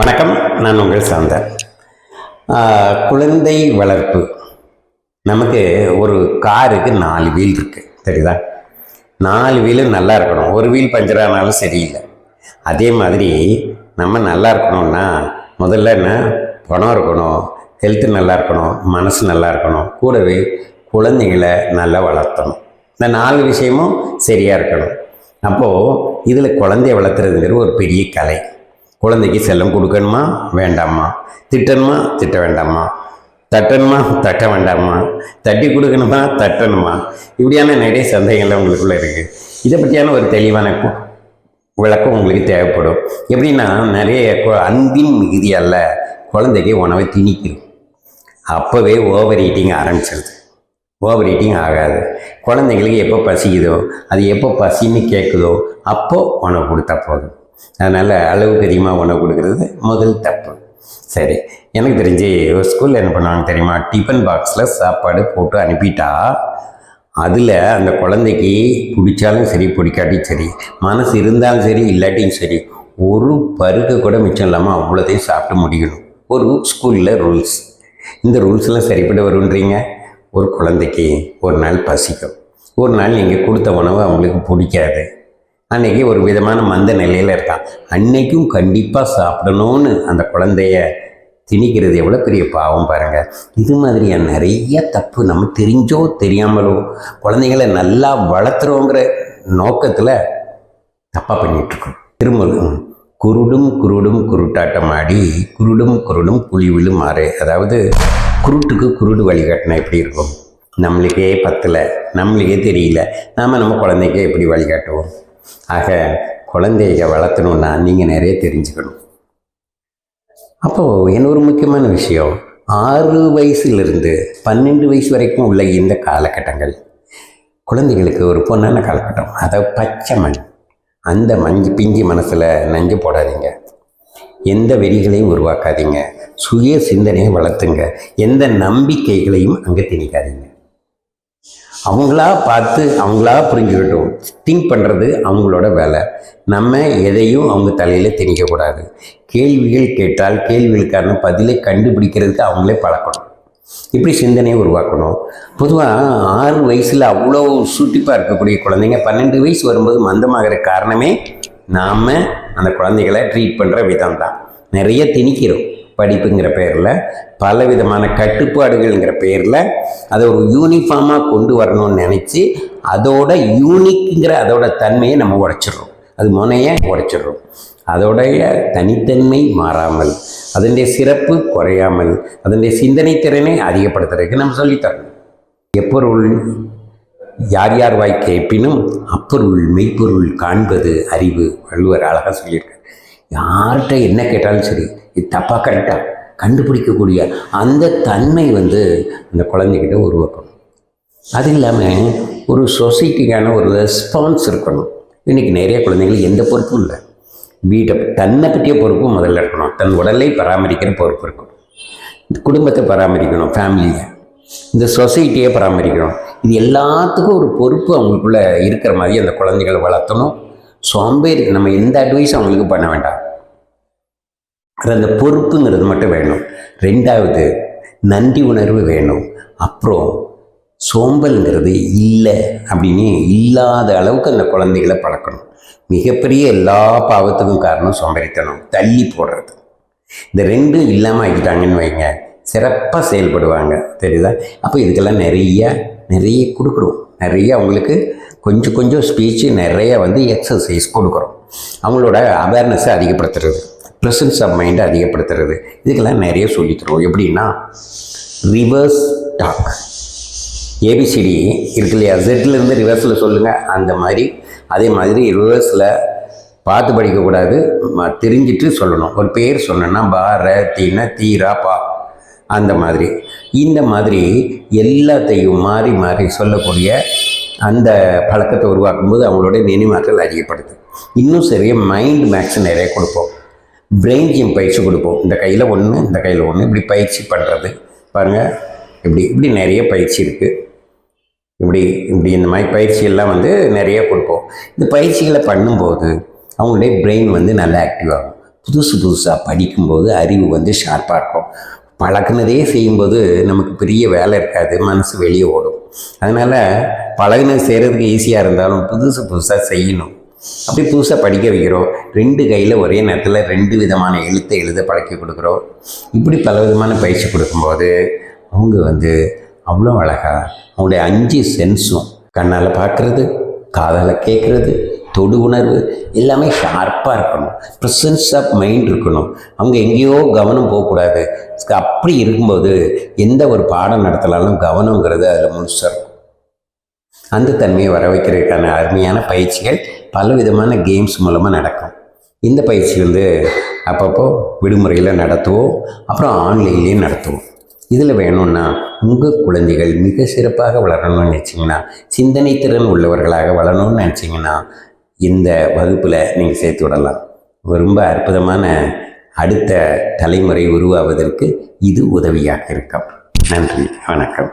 வணக்கம் நான் உங்கள் சார்ந்த குழந்தை வளர்ப்பு. நமக்கு ஒரு காருக்கு நாலு வீல் இருக்குது தெரியுதா? நாலு வீலும் நல்லா இருக்கணும். ஒரு வீல் பஞ்சர் ஆனாலும் சரியில்லை. அதே மாதிரி நம்ம நல்லா இருக்கணும்னா முதல்ல என்ன? பணம் இருக்கணும் ஹெல்த்து நல்லா இருக்கணும் மனசு நல்லா இருக்கணும். கூடவே குழந்தைகளை நல்லா வளர்த்தணும். இந்த நாலு விஷயமும் சரியாக இருக்கணும். அப்போது இதில் குழந்தைய வளர்த்துறதுங்கிறது ஒரு பெரிய கலை. குழந்தைக்கு செல்லம் கொடுக்கணுமா? வேண்டாமா திட்டணுமா? திட்ட வேண்டாமா தட்டணுமா? தட்ட வேண்டாமா தட்டி கொடுக்கணுமா? தட்டணுமா. இப்படியான நிறைய சந்தேகங்கள் உங்களுக்குள்ளே இருக்குது இதை பற்றியான ஒரு தெளிவான விளக்கம் உங்களுக்கு தேவைப்படும். எப்படின்னா நிறைய கு- அன்பின் மிகுதியால் குழந்தைக்கு உணவை திணிக்கும். அப்போவே ஓவர் ஈட்டிங் ஆரம்பிச்சிருது. ஓவர் ஈட்டிங் ஆகாது. குழந்தைங்களுக்கு எப்போ பசிக்குதோ அது எப்போ பசின்னு கேட்குதோ அப்போது உணவு கொடுத்தா போதும். அதனால் அளவுக்கு அதிகமாக உணவு கொடுக்கறது முதல் தப்பு. சரி எனக்கு தெரிஞ்சு ஒரு ஸ்கூலில் என்ன பண்ணுவாங்க தெரியுமா? டிஃபன் பாக்ஸில் சாப்பாடு போட்டு அனுப்பிட்டா அதில் அந்த குழந்தைக்கு பிடிச்சாலும் சரி பிடிக்காட்டியும் சரி மனசு இருந்தாலும் சரி இல்லாட்டியும் சரி ஒரு பருக்க கூட மிச்சம் இல்லாமல் அவ்வளோதையும் சாப்பிட்டு முடியணும் ஒரு ஸ்கூலில் ரூல்ஸ் இந்த ரூல்ஸ்லாம் சரிப்பட்டு வருன்றீங்க? ஒரு குழந்தைக்கு ஒரு நாள் பசிக்கும். ஒரு நாள் நீங்கள் கொடுத்த உணவு அவங்களுக்கு பிடிக்காது. அன்னைக்கு ஒரு விதமான மந்த நிலையில் இருக்கான் அன்னைக்கும் கண்டிப்பாக சாப்பிடணும்னு அந்த குழந்தைய திணிக்கிறது எவ்வளோ பெரிய பாவம் பாருங்கள் இது மாதிரியான நிறைய தப்பு நம்ம தெரிஞ்சோ தெரியாமலோ குழந்தைங்களை நல்லா வளர்த்துறோங்கிற நோக்கத்தில் தப்பாக பண்ணிகிட்ருக்கோம் திருமலும் குருடும் குருடும் குருட்டாட்டம் ஆடி குருடும் குருடும் குழி விழும் அதாவது குருட்டுக்கு குருடு வழிகாட்டினா எப்படி இருக்கும்? நம்மளுக்கே பத்தலை நம்மளுக்கே தெரியல. நாம் நம்ம குழந்தைக்கே எப்படி வழிகாட்டுவோம் ஆக குழந்தைய வளர்த்தணுன்னா நீங்கள் நிறைய தெரிஞ்சுக்கணும். அப்போது இன்னொரு முக்கியமான விஷயம்? ஆறு வயசுலேருந்து பன்னெண்டு வயசு வரைக்கும் உள்ள இந்த காலகட்டங்கள். குழந்தைகளுக்கு ஒரு பொண்ணான காலகட்டம். அதாவது பச்சை மண். அந்த மஞ்சு பிஞ்சு மனசில் நஞ்சு போடாதீங்க. எந்த வெறிகளையும் உருவாக்காதீங்க. சுய சிந்தனையை வளர்த்துங்க. எந்த நம்பிக்கைகளையும் அங்கே திணிக்காதீங்க. அவங்களா பார்த்து அவங்களா புரிஞ்சுக்கிட்டோம். திங்க் பண்ணுறது அவங்களோட வேலை. நம்ம எதையும் அவங்க தலையில் திணிக்கக்கூடாது கேள்விகள் கேட்டால் கேள்விகளுக்கான பதிலை கண்டுபிடிக்கிறதுக்கு அவங்களே பழக்கணும். இப்படி சிந்தனையை உருவாக்கணும். பொதுவாக ஆறு வயசில் அவ்வளோ சுட்டிப்பாக இருக்கக்கூடிய குழந்தைங்க பன்னெண்டு வயசு வரும்போது மந்தமாகிற காரணமே நாம் அந்த குழந்தைகளை ட்ரீட் பண்ணுற விதம் தான் நிறைய திணிக்கிறோம். படிப்புங்கிற பேரில் பல விதமான கட்டுப்பாடுகள்ங்கிற பேரில் அதை ஒரு யூனிஃபார்மாக கொண்டு வரணும்னு நினச்சி அதோட யூனிக்குங்கிற அதோட தன்மையை நம்ம உடைச்சிடுறோம். அது முனையை உடைச்சிடுறோம். அதோடைய தனித்தன்மை மாறாமல் அதனுடைய சிறப்பு குறையாமல் அதனுடைய சிந்தனை திறனை அதிகப்படுத்துறதுக்கு நம்ம சொல்லித்தரணும். எப்பொருள் யார் யார் வாய் கேட்பினும் அப்பொருள் மெய்ப்பொருள் காண்பது அறிவு வள்ளுவர் அழகாக சொல்லியிருக்கார். யார்கிட்ட என்ன கேட்டாலும் சரி இது தப்பாக கரெக்டாக கண்டுபிடிக்கக்கூடிய அந்த தன்மை வந்து அந்த குழந்தைகிட்ட உருவாக்கணும். அது இல்லாமல் ஒரு சொசைட்டிக்கான ஒரு ரெஸ்பான்ஸ் இருக்கணும். இன்றைக்கி நிறைய குழந்தைகள் எந்த பொறுப்பும் இல்லை. வீட்டை தன்னை பற்றிய பொறுப்பும் முதல்ல இருக்கணும். தன் உடலை பராமரிக்கிற பொறுப்பு இருக்கணும். இந்த குடும்பத்தை பராமரிக்கணும் ஃபேமிலியை இந்த சொசைட்டியை பராமரிக்கணும். இது எல்லாத்துக்கும் ஒரு பொறுப்பு அவங்களுக்குள்ளே இருக்கிற மாதிரி அந்த குழந்தைகளை வளர்த்தணும். சோம்பேறி நம்ம எந்த அட்வைஸும் அவங்களுக்கு பண்ண வேண்டாம்? அது அந்த பொறுப்புங்கிறது மட்டும் வேணும். ரெண்டாவது நன்றி உணர்வு வேணும். அப்புறம் சோம்பல்ங்கிறது இல்லை அப்படின்னு இல்லாத அளவுக்கு அந்த குழந்தைகளை பழக்கணும். மிகப்பெரிய எல்லா பாவத்துக்கும் காரணம் சோம்பேறித்தனம் தள்ளி போடுறது. இந்த ரெண்டும் இல்லாமல் ஆக்கிட்டாங்கன்னு வைங்க சிறப்பாக செயல்படுவாங்க தெரியுதா? அப்போ இதுக்கெல்லாம் நிறைய நிறைய கொடுக்குறோம் நிறைய அவங்களுக்கு கொஞ்சம் கொஞ்சம் ஸ்பீச்சு நிறைய வந்து எக்ஸசைஸ் கொடுக்குறோம் அவங்களோட அவேர்னஸை அதிகப்படுத்துறது. ப்ரெசன்ஸ் ஆஃப் மைண்டை அதிகப்படுத்துறது. இதுக்கெல்லாம் நிறைய சொல்லித் தருவோம். எப்படின்னா ரிவர்ஸ் டாக் ஏபிசிடி இருக்கு இல்லையா? ஜெட்லேருந்து ரிவர்ஸில் சொல்லுங்கள் அந்த மாதிரி அதே மாதிரி ரிவர்ஸில் பார்த்து படிக்கக்கூடாது தெரிஞ்சிட்டு சொல்லணும். ஒரு பேர் சொன்னோன்னா பா ர தீன தீரா பா. அந்த மாதிரி. இந்த மாதிரி எல்லாத்தையும் மாறி மாறி சொல்லக்கூடிய அந்த பழக்கத்தை உருவாக்கும்போது அவங்களோட நினைவாற்றல் அதிகப்படுது. இன்னும் சரியாக மைண்ட் மேக்ஸ் நிறைய கொடுப்போம். பிரெயின் ஜிம் பயிற்சி கொடுப்போம். இந்த கையில் ஒன்று இந்த கையில் ஒன்று இப்படி பயிற்சி பண்ணுறது பாருங்கள் இப்படி இப்படி நிறைய பயிற்சி இருக்குது இப்படி இப்படி இந்த மாதிரி பயிற்சியெல்லாம் வந்து நிறைய கொடுப்போம். இந்த பயிற்சிகளை பண்ணும்போது அவங்களுடைய பிரெயின் வந்து நல்லா ஆக்டிவ் ஆகும். புதுசு புதுசாக படிக்கும்போது அறிவு வந்து ஷார்ப்பாக இருக்கும். பழகுனதே செய்யும்போது நமக்கு பெரிய வேலை இருக்காது. மனசு வெளியே ஓடும். அதனால் பழகுனது செய்கிறதுக்கு ஈஸியாக இருந்தாலும் புதுசு புதுசாக செய்யணும். அப்படி புதுசாக படிக்க வைக்கிறோம். ரெண்டு கையில் ஒரே நேரத்தில் ரெண்டு விதமான எழுத்தை எழுத பழக்கி கொடுக்குறோம். இப்படி பல விதமான பயிற்சி கொடுக்கும்போது அவங்க வந்து அவ்வளோ அழகாக அவங்களுடைய அஞ்சு சென்ஸும் கண்ணால் பார்க்குறது காதால் கேட்குறது தொடு உணர்வு எல்லாமே ஷார்ப்பாக இருக்கணும். ப்ரெசன்ஸ் ஆஃப் மைண்ட் இருக்கணும். அவங்க எங்கேயோ கவனம் போகக்கூடாது. அப்படி இருக்கும்போது எந்த ஒரு பாடம் நடத்தலாலும் கவனங்கிறது அதில் முழுசாக இருக்கும். அந்த தன்மையை வர வைக்கிறதுக்கான அருமையான பயிற்சிகள் பல விதமான கேம்ஸ் மூலமாக நடக்கும். இந்த பயிற்சி வந்து அப்பப்போ விடுமுறையில் நடத்துவோம் அப்புறம் ஆன்லைன்லேயும் நடத்துவோம். இதில் வேணும்னா உங்கள் குழந்தைகள் மிக சிறப்பாக வளரணும்னு நினச்சிங்கன்னா சிந்தனை திறன் உள்ளவர்களாக வளரணும்னு நினச்சிங்கன்னா இந்த வகுப்பில் நீங்கள் சேர்த்து விடலாம். ரொம்ப அற்புதமான அடுத்த தலைமுறை உருவாவதற்கு இது உதவியாக இருக்கும். நன்றி வணக்கம்.